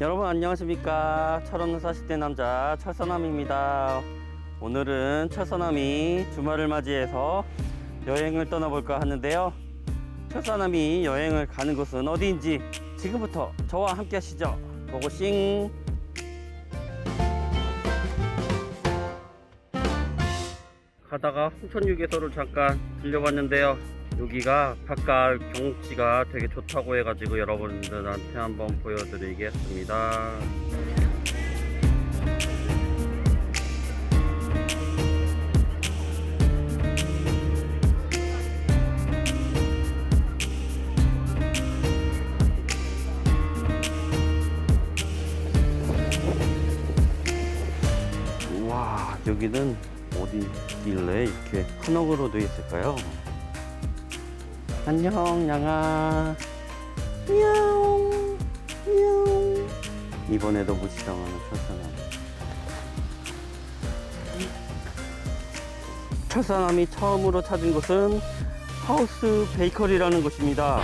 여러분 안녕하십니까? 철없는 40대 남자 철선남입니다. 오늘은 철선남이 주말을 맞이해서 여행을 떠나볼까 하는데요. 철선남이 여행을 가는 곳은 어디인지 지금부터 저와 함께 하시죠. 고고싱! 가다가 홍천휴게소를 잠깐 들려봤는데요 여기가 바깥 경치가 되게 좋다고 해가지고 여러분들한테 한번 보여드리겠습니다. 와 여기는 어디길래 이렇게 한옥으로 되어 있을까요? 안녕 양아. 미야옹 미야옹. 이번에도 무시당하는 철사남 철사남이 처음으로 찾은 곳은 하우스 베이커리라는 곳입니다.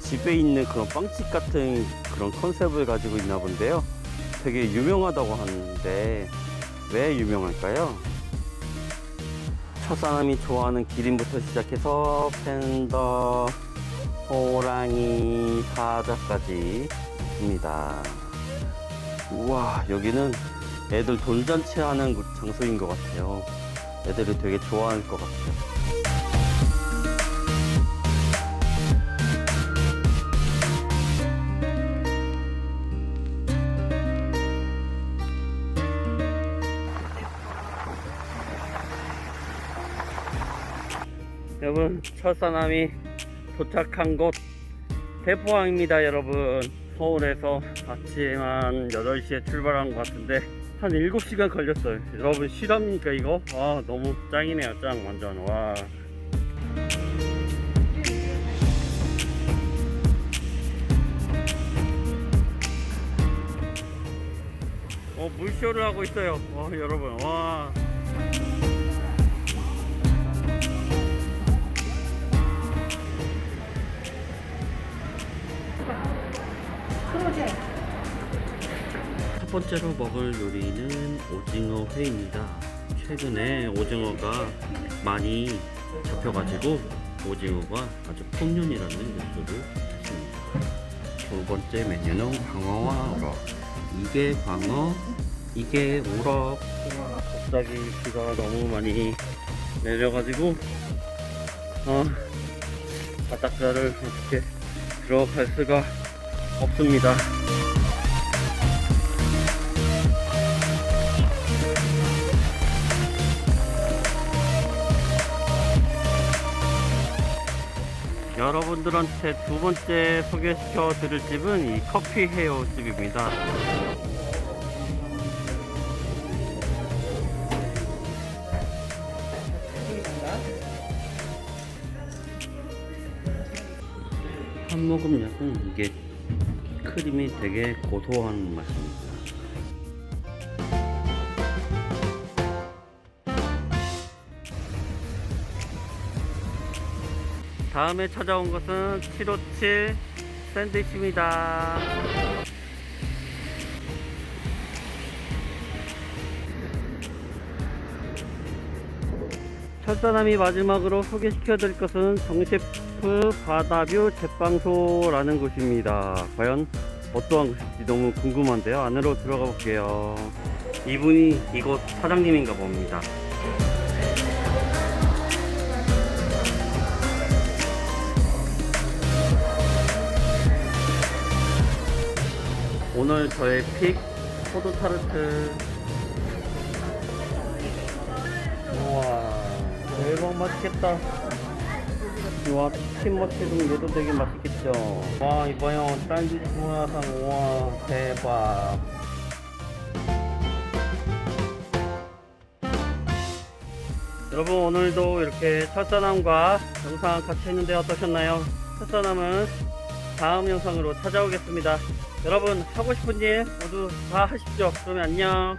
집에 있는 그런 빵집 같은 그런 컨셉을 가지고 있나 본데요. 되게 유명하다고 하는데 왜 유명할까요? 첫사람이 좋아하는 기린부터 시작해서 팬더, 호랑이, 사자까지 있습니다. 우와, 여기는 애들 돌잔치 하는 곳- 장소인 것 같아요. 애들이 되게 좋아할 것 같아요. 여러분 철사남이 도착한 곳 대포항입니다 여러분. 서울에서 아침 한 8시에 출발한 것 같은데 한 7시간 걸렸어요. 여러분 실합니까 이거? 와 너무 짱이네요 짱 완전. 와. 어, 물쇼를 하고 있어요. 와 여러분 와 번째로 먹을 요리는 오징어 회입니다. 최근에 오징어가 많이 잡혀가지고 오징어가 아주 풍년이라는 뉴스를 했습니다. 두 번째 메뉴는 광어와 우럭. 이게 광어, 이게 우럭. 갑자기 비가 너무 많이 내려가지고 어, 바닷가를 어떻게 들어갈 수가 없습니다. 여러분들한테 두 번째 소개시켜 드릴 집은 이 커피 헤어 집입니다. 한 모금 약은 이게 크림이 되게 고소한 맛입니다. 다음에 찾아온 것은 757 샌드위치입니다. 첫사람이 마지막으로 소개시켜 드릴 것은 정셰프 바다뷰 제빵소라는 곳입니다. 과연 어떠한 곳일지 너무 궁금한데요. 안으로 들어가 볼게요. 이분이 이곳 사장님인가 봅니다. 오늘 저의 픽 포도 타르트. 우와 대박 맛있겠다. 와 치킨 머치도 얘도 되게 맛있겠죠. 와 이봐요. 딸기 중화상 우와 대박. 여러분 오늘도 이렇게 첫사남과 영상 같이 했는데 어떠셨나요? 첫사남은 다음 영상으로 찾아오겠습니다. 여러분 하고 싶은 일 모두 다 하십시오. 그러면 안녕.